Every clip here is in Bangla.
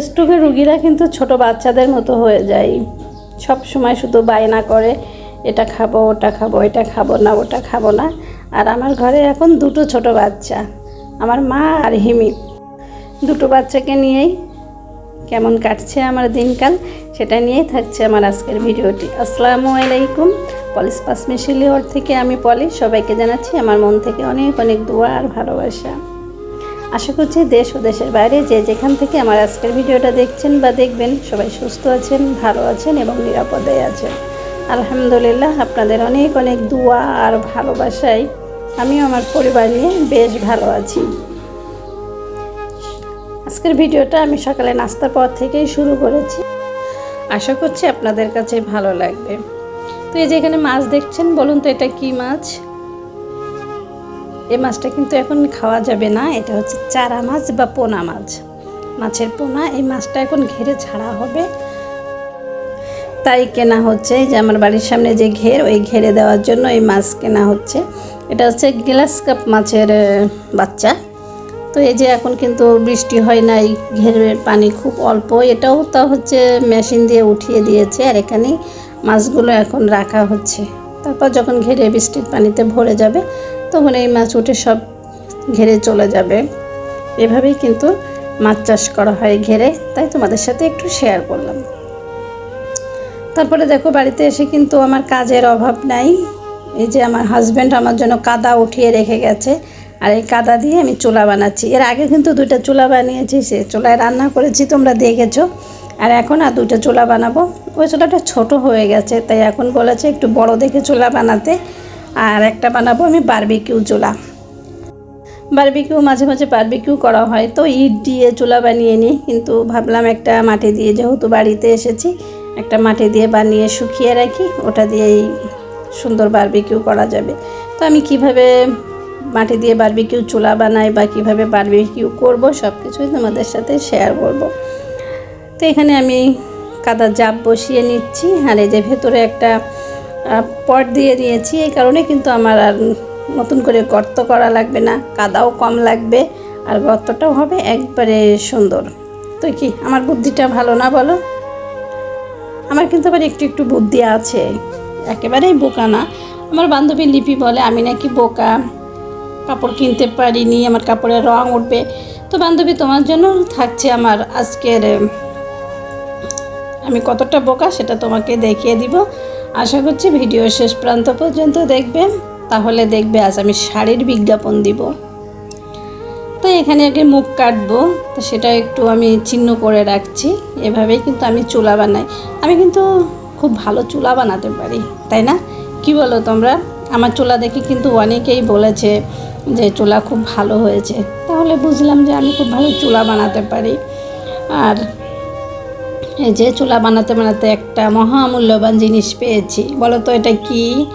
স্ট্রোকের রুগীরা কিন্তু ছোট বাচ্চাদের মতো হয়ে যায়। সব সময় শুধু বায়না করে, এটা খাব, ওটা খাব, এটা খাব না, ওটা খাব না। আর আমার ঘরে এখন দুটো ছোট বাচ্চা, আমার মা আর হিমি। দুটো বাচ্চাকে নিয়েই কেমন কাটছে আমার দিনকাল, সেটা নিয়েই থাকছে আমার আজকের ভিডিওটি। আসসালামু আলাইকুম পাসমিশিলি ওর থেকে আমি পলি। সবাইকে জানাচ্ছি আমার মন থেকে অনেক অনেক দোয়া আর ভালোবাসা। আশা করছি দেশ ও দেশের বাইরে যে যেখান থেকে আমার আজকের ভিডিওটা দেখছেন বা দেখবেন, সবাই সুস্থ আছেন, ভালো আছেন এবং নিরাপদে আছেন। আলহামদুলিল্লাহ, আপনাদের অনেক অনেক দোয়া আর ভালোবাসায় আমিও আমার পরিবার নিয়ে বেশ ভালো আছি। আজকের ভিডিওটা আমি সকালে নাস্তার পর থেকেই শুরু করেছি। আশা করছি আপনাদের কাছে ভালো লাগবে। তো এই যে এখানে মাছ দেখছেন, বলুন তো এটা কি মাছ? এই মাছটা কিন্তু এখন খাওয়া যাবে না, এটা হচ্ছে চারা মাছ বা পোনা মাছ। মাছের পোনা, এই মাছটা এখন ঘেরে ছাড়া হবে। তাই কেনা হচ্ছে, এই যে আমার বাড়ির সামনে যে ঘের, ওই ঘেরে দেওয়ার জন্য এই মাছ কেনা হচ্ছে। এটা হচ্ছে গ্লাস কাপ মাছের বাচ্চা। তো এই যে এখন কিন্তু বৃষ্টি হয় নাই ঘেরের পানি খুব অল্প। এটাও তা হচ্ছে মেশিন দিয়ে উঠিয়ে দিয়েছে, আর এখানে মাছগুলো এখন রাখা হচ্ছে। তারপর যখন ঘেরে বৃষ্টির পানিতে ভরে যাবে তখন এই মাছ উঠে সব ঘেরে চলে যাবে। এভাবেই কিন্তু মাছ চাষ করা হয় ঘেরে, তাই তোমাদের সাথে একটু শেয়ার করলাম। তারপরে দেখো, বাড়িতে এসে কিন্তু আমার কাজের অভাব নাই। এই যে আমার হাজব্যান্ড আমার জন্য কাদা উঠিয়ে রেখে গেছে, আর এই কাদা দিয়ে আমি চুলা বানাচ্ছি। এর আগে কিন্তু দুইটা চুলা বানিয়েছি, সে চুলায় রান্না করেছি, তোমরা দেখেছ। আর এখন আর দুইটা চুলা বানাবো। ওই চুলাটা ছোট হয়ে গেছে, তাই এখন বলেছে একটু বড় দেখে চুলা বানাতে। আর একটা বানাবো আমি বারবিকিউ চুলা। বারবিকিউ মাঝে মাঝে বারবিকিউ করা হয়, তো ইট দিয়ে চুলা বানিয়ে নিই, কিন্তু ভাবলাম একটা মাটি দিয়ে যেহেতু বাড়িতে এসেছি, একটা মাটি দিয়ে বানিয়ে শুকিয়ে রাখি, ওটা দিয়েই সুন্দর বারবিকিউ করা যাবে। তো আমি কীভাবে মাটি দিয়ে বারবিকিউ চুলা বানাই বা কীভাবে বারবিকিউ করব সব কিছুই তোমাদের সাথে শেয়ার করব। তো এখানে আমি কাদা জাপ বসিয়ে নিচ্ছি, আর এই যে ভেতরে একটা পট দিয়ে নিয়েছি এই কারণে কিন্তু আমার আর নতুন করে গর্ত করা লাগবে না, কাদাও কম লাগবে, আর গর্তটাও হবে একবারে সুন্দর। তো কি, আমার বুদ্ধিটা ভালো না বলো? আমার কিন্তু আবার একটু একটু বুদ্ধি আছে, একেবারেই বোকা না। আমার বান্ধবী লিপি বলে, আমি নাকি বোকা, কাপড় কিনতে পারিনি, আমার কাপড়ের রং উঠবে। তো বান্ধবী, তোমার জন্য থাকছে আমার আজকের, আমি কতটা বোকা সেটা তোমাকে দেখিয়ে দিব। আশা করছি ভিডিও শেষ প্রান্ত পর্যন্ত দেখবে তাহলে দেখবে আজ আমি শাড়ির বিজ্ঞাপন দিব। তো এখানে আগে মুখ কাটবো, তো সেটা একটু আমি চিহ্ন করে রাখছি। এভাবেই কিন্তু আমি চুলা বানাই। আমি কিন্তু খুব ভালো চুলা বানাতে পারি, তাই না? কি বলো তোমরা? আমার চুলা দেখে কিন্তু অনেকেই বলেছে যে চুলা খুব ভালো হয়েছে। তাহলে বুঝলাম যে আমি খুব ভালো চুলা বানাতে পারি। আর এই যে চুলা বানাতে বানাতে একটা মহামূল্যবান জিনিস পেয়েছি। বলো তো এটা কি?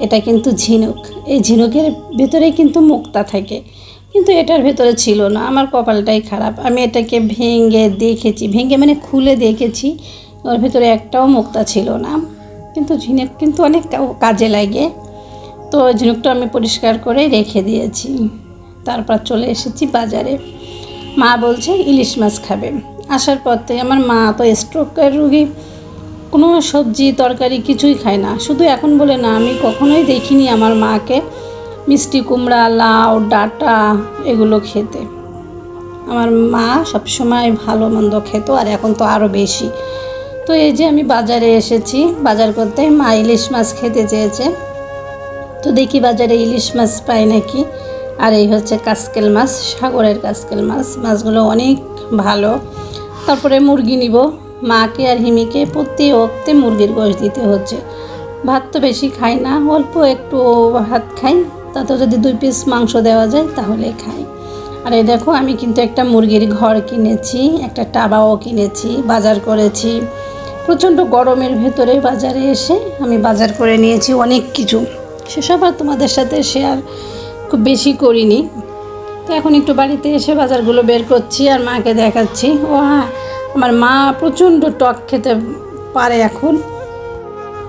এটা কিন্তু ঝিনুক। এই ঝিনুকের ভেতরে কিন্তু মুক্তা থাকে। কিন্তু এটার ভেতরে ছিল না। আমার কপালটাই খারাপ। আমি এটাকে ভেঙে দেখেছি। ভেঙে মানে খুলে দেখেছি। ওর ভেতরে একটাও মুক্তা ছিল না। কিন্তু ঝিনুক কিন্তু অনেক কাজে লাগে। তো ঝিনুকটা আমি পরিষ্কার করে রেখে দিয়েছি। তারপর চলে এসেছি বাজারে। মা বলছে ইলিশ মাছ খাবে। আসার পর থেকে আমার মা তো স্ট্রোকের রুগী, কোনো সবজি, তরকারি কিছুই খায় না। শুধু এখন বলে, না, আমি কখনোই দেখিনি আমার মাকে মিষ্টি কুমড়া, লাউ, ডাঁটা এগুলো খেতে। আমার মা সবসময় ভালো মন্দ খেত, আর এখন তো আরও বেশি। তো এই যে আমি বাজারে এসেছি, বাজার করতে মা ইলিশ মাছ খেতে চেয়েছে। তো দেখি বাজারে ইলিশ মাছ পাই নাকি। আর এই হচ্ছে কাসকেল মাছ, সাগরের কাসকেল মাছ। মাছগুলো অনেক ভালো। তারপরে মুরগি নিব। মাকে আর হিমিকে প্রতি ওক্তে মুরগির গোশ দিতে হচ্ছে। ভাত তো বেশি খাই না, অল্প একটু ভাত খাই। তাতে যদি দুই পিস মাংস দেওয়া যায় তাহলে খাই। আর এই দেখো, আমি কিন্তু একটা মুরগির ঘর কিনেছি, একটা টাবাও কিনেছি, বাজার করেছি। প্রচণ্ড গরমের ভেতরে বাজারে এসে আমি বাজার করে নিয়েছি অনেক কিছু। সেসব আর তোমাদের সাথে শেয়ার খুব বেশি করিনি। তো এখন একটু বাড়িতে এসে বাজারগুলো বের করছি আর মাকে দেখাচ্ছি। ও হ্যাঁ আমার মা প্রচণ্ড টক খেতে পারে এখন।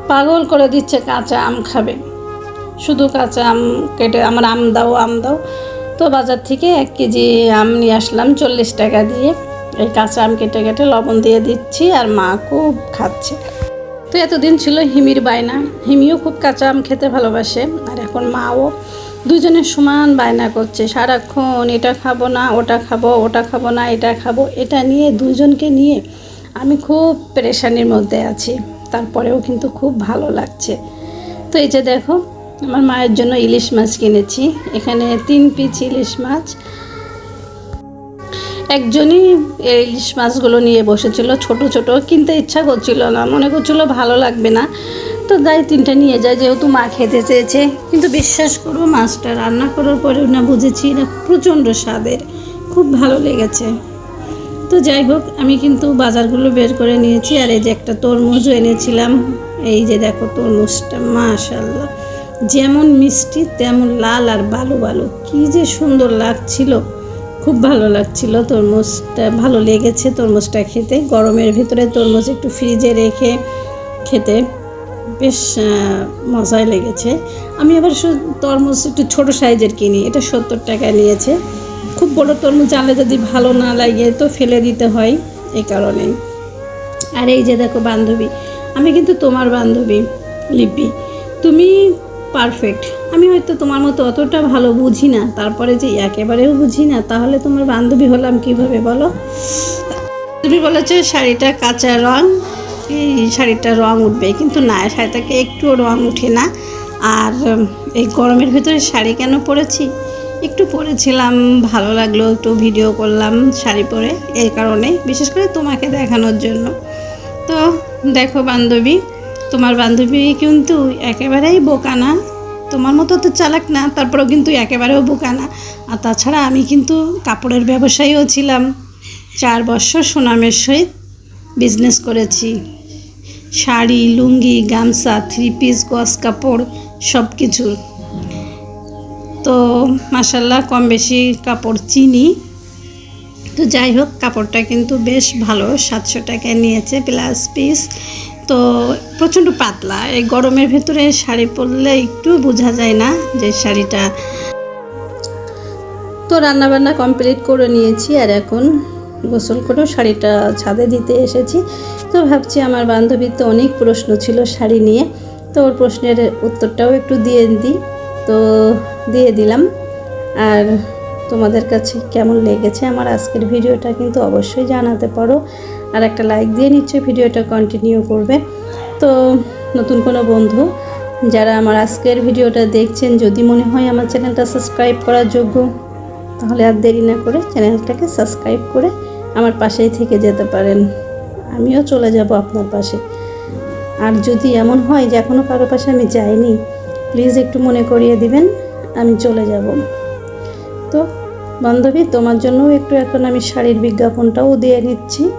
পাগল করে দিচ্ছে কাঁচা আম খাবে। শুধু কাঁচা আম কেটে আমার আম দাও আম দাও। তো বাজার থেকে এক কেজি আম নিয়ে আসলাম চল্লিশ টাকা দিয়ে। এই কাঁচা আম কেটে কেটে লবণ দিয়ে দিচ্ছি আর মা খুব খাচ্ছে। তো এতদিন ছিল হিমির বায়না। হিমিও খুব কাঁচা আম খেতে ভালোবাসে। আর এখন মাও দুজনের সমান বায়না করছে, সারাক্ষণ এটা খাব না, ওটা খাব ওটা খাব না, এটা খাব, এটা নিয়ে দুজনকে নিয়ে আমি খুব পেরেশানির মধ্যে আছি, তারপরেও কিন্তু খুব ভালো লাগছে। তো এই যে দেখো, আমার মায়ের জন্য ইলিশ মাছ কিনেছি, এখানে তিন পিস ইলিশ মাছ। একজনই ইলিশ মাছগুলো নিয়ে বসেছিল, ছোট ছোট, কিনতে ইচ্ছা করছিল না, মনে করছিল ভালো লাগবে না তো যাই, তিনটা নিয়ে যায় যেহেতু মা খেতে চেয়েছে। কিন্তু বিশ্বাস করো, মাছটা রান্না করার পরেও না বুঝেছি, না প্রচণ্ড স্বাদের। খুব ভালো লেগেছে। তো যাই হোক, আমি কিন্তু বাজারগুলো বের করে নিয়েছি, আর এই যে একটা তরমুজও এনেছিলাম। এই যে দেখো তরমুজটা মাশাল্লাহ যেমন মিষ্টি, তেমন লাল আর বালু বালু। কী যে সুন্দর লাগছিল। খুব ভালো লাগছিল তরমুজটা, ভালো লেগেছে তরমুজটা খেতে। গরমের ভিতরে তরমুজ একটু ফ্রিজে রেখে খেতে। বেশ মজাই লেগেছে। আমি আবার তরমুজ একটু ছোট সাইজের কিনি, এটা সত্তর টাকা নিয়েছে। খুব বড় তরমুজ আনলে যদি ভালো না লাগে তো ফেলে দিতে হয় এই কারণে। আর এই যে দেখো বান্ধবী, আমি কিন্তু তোমার বান্ধবী, লিপি। তুমি পারফেক্ট আমি হয়তো তোমার মতো অতটা ভালো বুঝি না, তারপরে যে একেবারেও বুঝি না, তাহলে তোমার বান্ধবী হলাম কীভাবে বলো? তুমি বলেছ শাড়িটা কাঁচা রং এই শাড়িটা রং উঠবে, কিন্তু না শাড়িটাকে একটুও রং উঠে না। আর এই গরমের ভিতরে শাড়ি কেন পরেছি? একটু পরেছিলাম, ভালো লাগল, একটু ভিডিও করলাম শাড়ি পরে, এই কারণে, বিশেষ করে তোমাকে দেখানোর জন্য। তো, দেখো বান্ধবী, তোমার বান্ধবী কিন্তু একেবারেই বোকা না। তোমার মতো তো চালাক না, তারপরেও কিন্তু একেবারেও বোকা না। আর তাছাড়া আমি কিন্তু কাপড়ের ব্যবসায়ীও ছিলাম। চার বছর সুনামের সহিত বিজনেস করেছি। শাড়ি, লুঙ্গি, গামছা থ্রি পিস গস কাপড় সব কিছু তো মাসাল্লাহ কম বেশি কাপড় চিনি। তো যাই হোক, কাপড়টা কিন্তু বেশ ভালো, সাতশো টাকায় নিয়েছে প্লাস পিস তো প্রচণ্ড পাতলা, এই গরমের ভেতরে শাড়ি পরলে একটু বোঝা যায় না যে শাড়িটা। তো রান্নাবান্না কমপ্লিট করে নিয়েছি আর এখন গোসল করেও শাড়িটা ছাদে দিতে এসেছি। তো ভাবছি আমার বান্ধবীর তো অনেক প্রশ্ন ছিল শাড়ি নিয়ে। তো ওর প্রশ্নের উত্তরটাও একটু দিয়ে দিই। তো দিয়ে দিলাম। আর তোমাদের কাছে কেমন লেগেছে আমার আজকের ভিডিওটা কিন্তু অবশ্যই জানাতে পারো। আর একটা লাইক দিয়ে নিশ্চয়ই ভিডিওটা কন্টিনিউ করবে। তো নতুন কোনো বন্ধু যারা আমার আজকের ভিডিওটা দেখছেন, যদি মনে হয় আমার চ্যানেলটা সাবস্ক্রাইব করার যোগ্য, তাহলে আর দেরি না করে চ্যানেলটাকে সাবস্ক্রাইব করে আমার পাশেই থেকে যেতে পারেন। আমিও চলে যাব আপনার পাশে। আর যদি এমন হয় যে এখনও কারও পাশে আমি যাইনি প্লিজ একটু মনে করিয়ে দিবেন, আমি চলে যাব। তো, বান্ধবী, তোমার জন্যও একটু এখন আমি শাড়ির বিজ্ঞাপনটাও দিয়ে নিচ্ছি।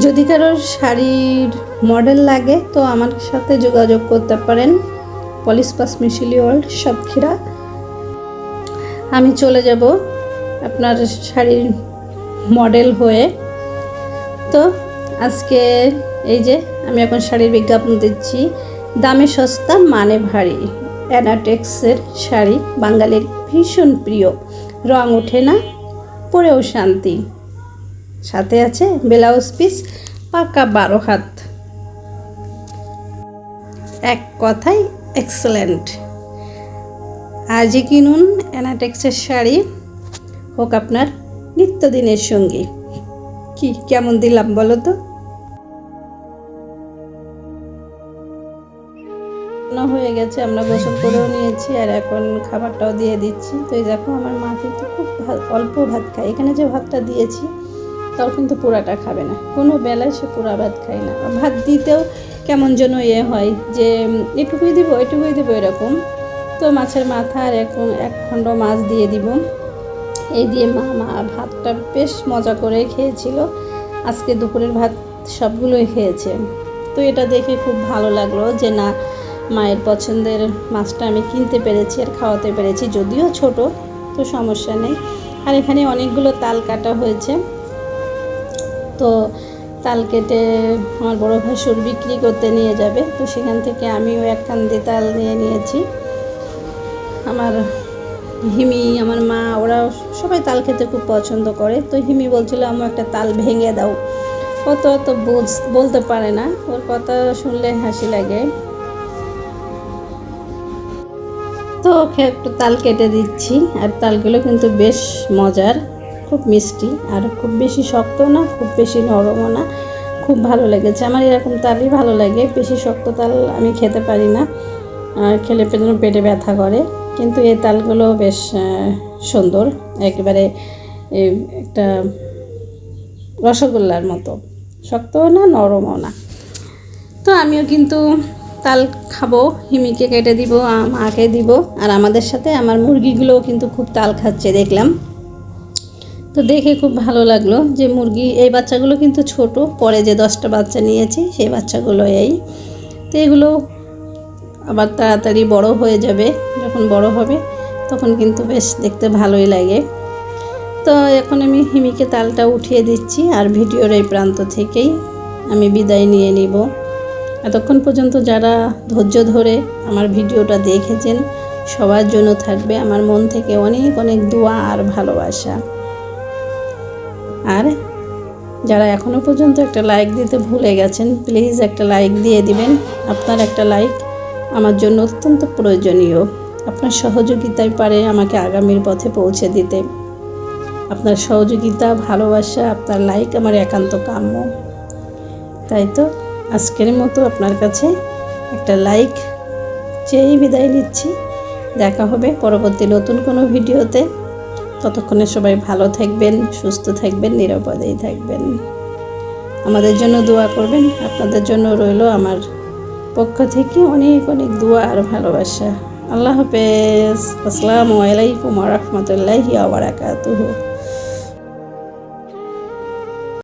যদি কারোর শাড়ির মডেল লাগে, তো আমার সাথে যোগাযোগ করতে পারেন। পলিশ পাস, মিশিলি ওয়ার্ল্ড, সাতক্ষীরা। আমি চলে যাব। আপনার শাড়ির মডেল হয়ে। তো আজকে এই যে আমি এখন শাড়ির বিজ্ঞাপন দিচ্ছি। দামে সস্তা মানে ভারী। অ্যানাটেক্সের শাড়ি, বাঙালির ভীষণ প্রিয়। রং ওঠে না, পরেও শান্তি। সাথে আছে ব্লাউজ পিস, পাকা বারো হাত। এক কথায় এক্সেলেন্ট আজই কিনুন অ্যানাটেক্সের শাড়ি। হোক আপনার নিত্যদিনের সঙ্গী। কি, কেমন দিলাম বলো তো? হয়ে গেছে, আমরা গোসল করেও নিয়েছি আর এখন খাবারটাও দিয়ে দিচ্ছি। তো এই দেখো, আমার মা কিন্তু খুব অল্প ভাত খায়। এখানে যে ভাতটা দিয়েছি, তাও কিন্তু পুরাটা খাবে না। কোনো বেলায় সে পুরা ভাত খায় না। ভাত দিতেও কেমন যেন ইয়ে হয় যে এটুকুই দিব এটুকুই দিব এরকম। তো মাছের মাথা আর এখন, এক খণ্ড মাছ দিয়ে দিব। এই দিয়ে মা মা ভাতটা বেশ মজা করে খেয়েছিল। আজকে দুপুরের ভাত সবগুলোই খেয়েছে। তো এটা দেখে খুব ভালো লাগল যে, না, মায়ের পছন্দের মাছটা আমি কিনতে পেরেছি আর খাওয়াতে পেরেছি, যদিও ছোট, তো সমস্যা নেই। আর এখানে অনেকগুলো তাল কাটা হয়েছে। তো তাল কেটে আমার বড় ভাসুর বিক্রি করতে নিয়ে যাবে। তো সেখান থেকে আমিও এক কান্দি তাল নিয়ে নিয়েছি। আমার হিমি, আমার মা, ওরা সবাই তাল খেতে খুব পছন্দ করে। তো হিমি বলছিল, আমার একটা তাল ভেঙে দাও। কত অত বুঝ, বলতে পারে না। ওর কথা শুনলে হাসি লাগে। তো ওকে একটু তাল কেটে দিচ্ছি। আর তালগুলো কিন্তু বেশ মজার, খুব মিষ্টি। আর খুব বেশি শক্ত না, খুব বেশি নরমও না, খুব ভালো লেগেছে। আমার এরকম তালই ভালো লাগে। বেশি শক্ত তাল আমি খেতে পারি না। আর খেলে পেটে পেটে ব্যথা করে। কিন্তু এই তালগুলো বেশ সুন্দর। একেবারে একটা রসগোল্লার মতো। শক্তও না, নরমও না। তো আমিও কিন্তু তাল খাব, হিমিকে কেটে দিব মাকে দিব, আর আমাদের সাথে আমার মুরগিগুলোও কিন্তু খুব তাল খাচ্ছে, দেখলাম। তো দেখে খুব ভালো লাগল যে মুরগি, এই বাচ্চাগুলো কিন্তু ছোট, পরে যে দশটা বাচ্চা নিয়েছি, সেই বাচ্চাগুলো এই। তো এগুলো আবার তাড়াতাড়ি বড় হয়ে যাবে, যখন বড় হবে, তখন কিন্তু বেশ দেখতে ভালোই লাগে। তো এখন আমি হিমিকে তালটা উঠিয়ে দিচ্ছি, আর ভিডিওর এই প্রান্ত থেকেই আমি বিদায় নিয়ে নিব। এতক্ষণ পর্যন্ত যারা ধৈর্য ধরে আমার ভিডিওটা দেখেছেন, সবার জন্য থাকবে আমার মন থেকে অনেক অনেক দোয়া আর ভালোবাসা। আর যারা এখনও পর্যন্ত একটা লাইক দিতে ভুলে গেছেন প্লিজ একটা লাইক দিয়ে দিবেন। আপনার একটা লাইক আমার জন্য অত্যন্ত প্রয়োজনীয়। আপনার সহযোগিতায় পারে আমাকে আগামীর পথে পৌঁছে দিতে। আপনার সহযোগিতা, ভালোবাসা, আপনার লাইক আমার একান্ত কাম্য। তাই তো? আজকের মতো আপনার কাছে একটা লাইক চেয়েই বিদায় নিচ্ছি। দেখা হবে পরবর্তী নতুন কোনো ভিডিওতে। ততক্ষণে সবাই ভালো থাকবেন, সুস্থ থাকবেন, নিরাপদেই থাকবেন। আমাদের জন্য দোয়া করবেন। আপনাদের জন্য রইল আমার পক্ষ থেকে অনেক অনেক দোয়া আর ভালোবাসা। আল্লাহ হাফেজ। আসসালামু আলাইকুম রহমতুল্লাহি আবরাকাতুহু